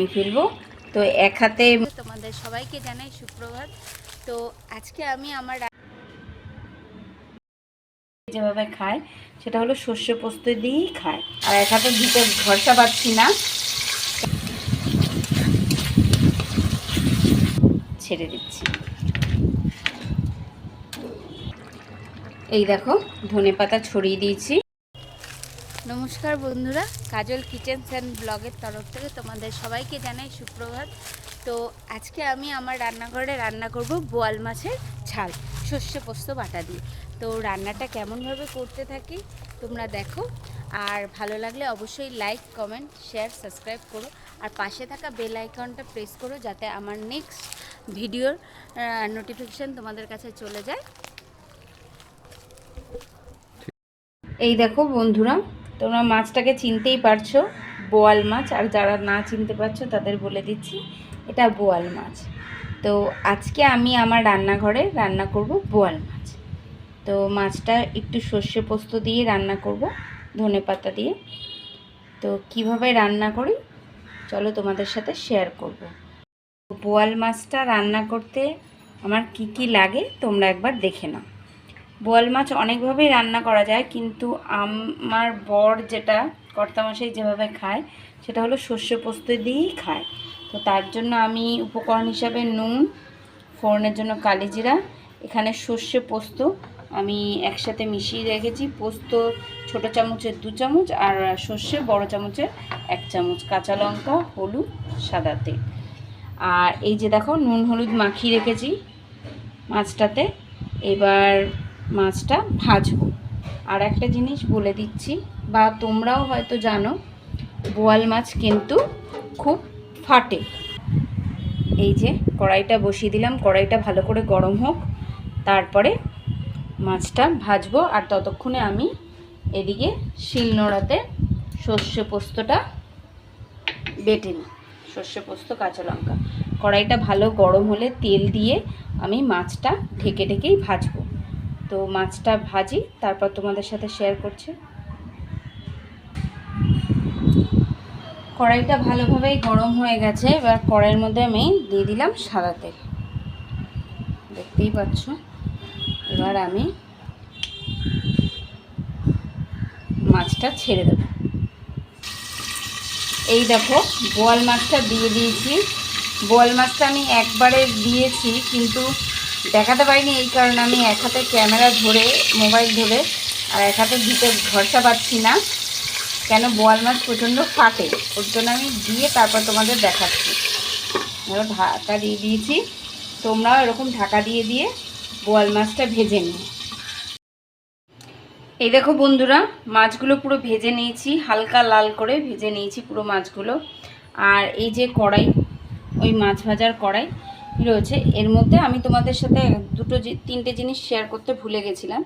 বানিয়ে ফেলব। তো এক হাতে তোমাদের সবাইকে জানাই সুপ্রভাত। তো আজকে আমি আমার যেভাবে খায় সেটা হলো সর্ষে পোস্ত দিয়েই খায়। আর এক হাতে দিতে ভরসা পাচ্ছি না। ছেড়ে দিচ্ছি। এই দেখো ধনে পাতা ছড়িয়ে দিয়েছি। নমস্কার বন্ধুরা, কাজল কিচেন অ্যান্ড ব্লগের তরফ থেকে তোমাদের সবাইকে জানাই সুপ্রভাত। তো আজকে আমি আমার রান্নাঘরে রান্না করব বোয়াল মাছের ঝাল, সর্ষে পোস্ত বাটা দিয়ে। তো রান্নাটা কেমনভাবে করতে থাকি তোমরা দেখো, আর ভালো লাগলে অবশ্যই লাইক কমেন্ট শেয়ার সাবস্ক্রাইব করো, আর পাশে থাকা বেল আইকনটা প্রেস করো যাতে আমার নেক্সট ভিডিওর নোটিফিকেশান তোমাদের কাছে চলে যায়। এই দেখো বন্ধুরা তোমরা মাছটাকে চিনতেই পারছ, বোয়াল মাছ, আর যারা না চিনতে পারছ তাদের বলে দিচ্ছি, এটা বোয়াল মাছ। তো আজকে আমি আমার রান্নাঘরে রান্না করব বোয়াল মাছ। তো মাছটা একটু সর্ষে পোস্ত দিয়ে রান্না করব, ধনে পাতা দিয়ে। তো কীভাবে রান্না করি, চলো তোমাদের সাথে শেয়ার করব। বোয়াল মাছটা রান্না করতে আমার কি কি লাগে, তোমরা একবার দেখে নাও। বোয়াল মাছ অনেকভাবেই রান্না করা যায়, কিন্তু আমার বর যেটা কর্তামশাই যেভাবে খায়, সেটা হলো সর্ষে পোস্ত দিয়েই খায়। তো তার জন্য আমি উপকরণ হিসাবে নুন, ফোড়নের জন্য কালিজিরা এখানে সর্ষে পোস্ত আমি একসাথে মিশিয়ে রেখেছি। পোস্ত ছোটো চামচের দু চামচ আর সর্ষে বড় চামচের এক চামচ, কাঁচা লঙ্কা, হলুদ, সাদা তেল। আর এই যে দেখো, নুন, হলুদ মাখিয়ে রেখেছি মাছটাতে। এবার মাছটা ভাজবো। আর একটা জিনিস বলে দিচ্ছি, বা তোমরাও হয়তো জানো, বোয়াল মাছ কিন্তু খুব ফাটে। এই যে কড়াইটা বসিয়ে দিলাম, কড়াইটা ভালো করে গরম হোক, তারপরে মাছটা ভাজবো, আর ততক্ষণে আমি এদিকে শিলনোড়াতে সর্ষে পোস্তটা বেটে নিই। সর্ষে পোস্ত, কাঁচা লঙ্কা। কড়াইটা ভালো গরম হলে তেল দিয়ে আমি মাছটা ঢেকে ঢেকেই ভাজবো। তো মাছটা ভাজি, তারপর তোমাদের সাথে শেয়ার করছি। কড়াইটা ভালোভাবেই গরম হয়ে গেছে, এবার কড়াইয়ের মধ্যে আমি দিয়ে দিলাম সাদা তেল। দেখতেই পাচ্ছ, এবার আমি মাছটা ছেড়ে দেবো। এই দেখো, বোয়াল মাছটা দিয়ে দিয়েছি। বোয়াল মাছটা আমি একবারে দিয়েছি, কিন্তু দেখাতে পারিনি, এই কারণে আমি এক হাতে ক্যামেরা ধরে, মোবাইল ধরে, আর এক হাতে দিতে ভরসা পাচ্ছি না। কেন বোয়াল মাছ প্রচণ্ড ফাটে, ওর জন্য আমি দিয়ে তারপর তোমাদের দেখাচ্ছি। ধরো ঢাকা দিয়ে দিয়েছি, তোমরাও এরকম ঢাকা দিয়ে দিয়ে বোয়াল মাছটা ভেজে নিও। এই দেখো বন্ধুরা, মাছগুলো পুরো ভেজে নিয়েছি, হালকা লাল করে ভেজে নিয়েছি পুরো মাছগুলো। আর এই যে কড়াই, ওই মাছ ভাজার কড়াই রয়েছে। এর মধ্যে আমি তোমাদের সাথে দুটো তিনটে জিনিস শেয়ার করতে ভুলে গেছিলাম।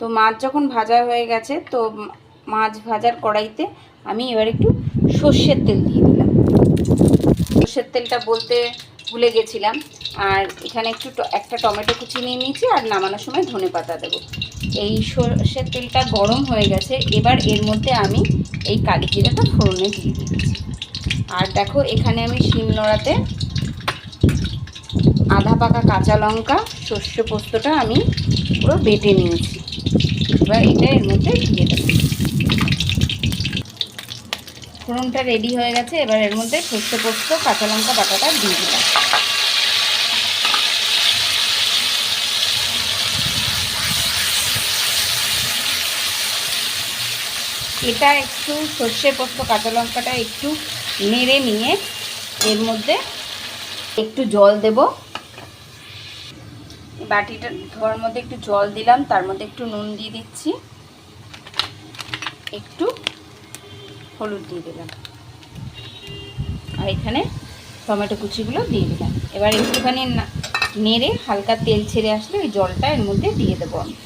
তো মাছ যখন ভাজা হয়ে গেছে, তো মাছ ভাজার কড়াইতে আমি এবার একটু সর্ষের তেল দিয়ে দিলাম। সর্ষের তেলটা বলতে ভুলে গেছিলাম। আর এখানে একটু একটা টমেটো কুচি নিয়ে নিয়েছি আর নামানোর সময় ধনে পাতা দেবো। এই সর্ষের তেলটা গরম হয়ে গেছে, এবার এর মধ্যে আমি এই কালি জিরাটা ফোড়নে দিয়ে দিচ্ছি। আর দেখো, এখানে আমি শিলনোড়াতে আধা পাকা কাঁচা লঙ্কা, সর্ষে পোস্তটা আমি পুরো বেটে নিয়েছি। এবার এটা এর মধ্যে দিয়ে দেবো। ফোড়নটা রেডি হয়ে গেছে, এবার এর মধ্যে সর্ষে পোস্ত, কাঁচা লঙ্কা, বাটাটা দিয়ে দিলাম। এটা একটু সর্ষে পোস্ত, কাঁচা লঙ্কাটা একটু নেড়ে নিয়ে এর মধ্যে একটু জল দেব। বাটিটা ধোয়ার মধ্যে একটু জল দিলাম, তার মধ্যে একটু নুন দিয়ে দিচ্ছি। একটু হলুদ দিয়ে দিলাম। আর এখানে টমেটো কুচিগুলো দিয়ে দিলাম। এবার একটুখানি নেড়ে হালকা তেল ছেড়ে আসলে ওই জলটা এর মধ্যে দিয়ে দেবো আমি।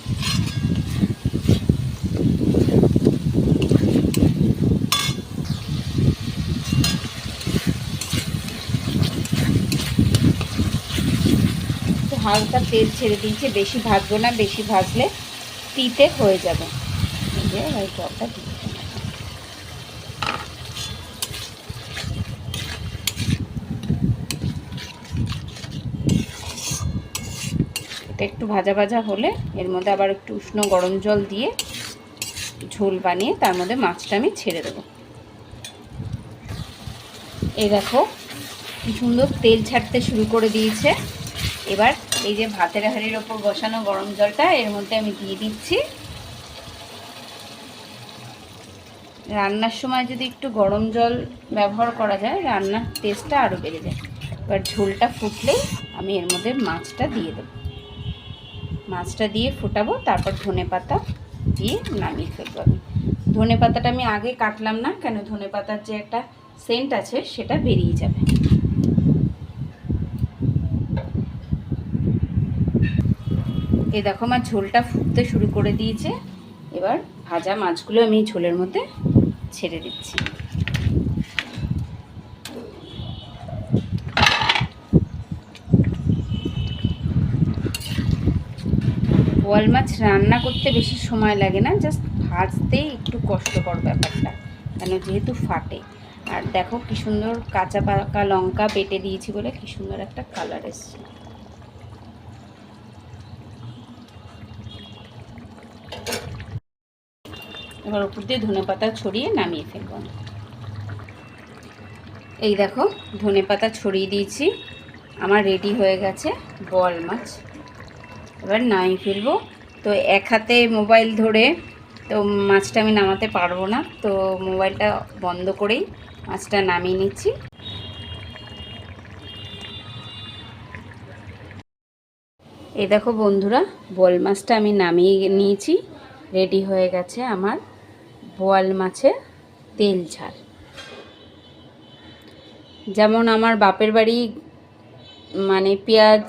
হালকা তেল ছেড়ে দিয়েছে, বেশি ভাজবো না, বেশি ভাজলে তিতে হয়ে যাবে। জলটা এটা একটু ভাজা ভাজা হলে এর মধ্যে আবার একটু উষ্ণ গরম জল দিয়ে ঝোল বানিয়ে তার মধ্যে মাছটা আমি ছেড়ে দেবো। এই দেখো, কি সুন্দর তেল ছাড়তে শুরু করে দিয়েছে। এবার এই যে ভাতের হাঁড়ির ওপর বসানো গরম জলটা, এর মধ্যে আমি দিয়ে দিচ্ছি। রান্নার সময় যদি একটু গরম জল ব্যবহার করা যায়, রান্নার টেস্টটা আরও বেড়ে যায়। এবার ঝোলটা ফুটলেই আমি এর মধ্যে মাছটা দিয়ে দেবো। মাছটা দিয়ে ফুটাবো, তারপর ধনে পাতা দিয়ে নামিয়ে ফেলব আমি। ধনে পাতাটা আমি আগে কাটলাম না, কেন ধনে পাতার যে একটা সেন্ট আছে, সেটা বেরিয়ে যাবে। এই দেখো, আমার ঝোলটা ফুটতে শুরু করে দিয়েছে। এবার ভাজা মাছগুলো আমি ঝোলের মধ্যে ছেড়ে দিচ্ছি। বোয়াল মাছ রান্না করতে বেশি সময় লাগে না জাস্ট ভাজতেই একটু কষ্টকর ব্যাপারটা, কেন যেহেতু ফাটে। আর দেখো, কি সুন্দর কাঁচা পাকা লঙ্কা বেটে দিয়েছি বলে কি সুন্দর একটা কালার এসছে। এবার উপর দিয়ে ধনে পাতা ছড়িয়ে নামিয়ে ফেলব। এই দেখো, ধনে পাতা ছড়িয়ে দিয়েছি। আমার রেডি হয়ে গেছে বল মাছ। এবার নামিয়ে ফেলব। তো এক হাতে মোবাইল ধরে, তো মাছটা আমি নামাতে পারব না, তো মোবাইলটা বন্ধ করেই মাছটা নামিয়ে নিচ্ছি। এই দেখো বন্ধুরা বোয়াল মাছটা আমি নামিয়ে নিয়েছি রেডি হয়ে গেছে আমার। বোয়াল মাছের তেল ঝাল। যেমন আমার বাপের বাড়ি মানে পেঁয়াজ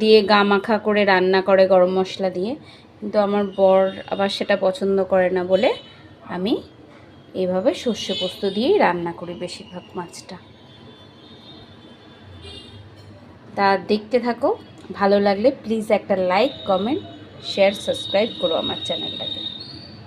দিয়ে গা মাখা করে রান্না করে গরম মশলা দিয়ে, কিন্তু আমার বর আবার সেটা পছন্দ করে না বলে আমি এইভাবে সর্ষে পোস্ত দিয়েই রান্না করি বেশিরভাগ মাছটা। তা দেখতে থাকো, ভালো লাগলে প্লিজ একটা লাইক কমেন্ট শেয়ার সাবস্ক্রাইব করো আমার চ্যানেলটাকে।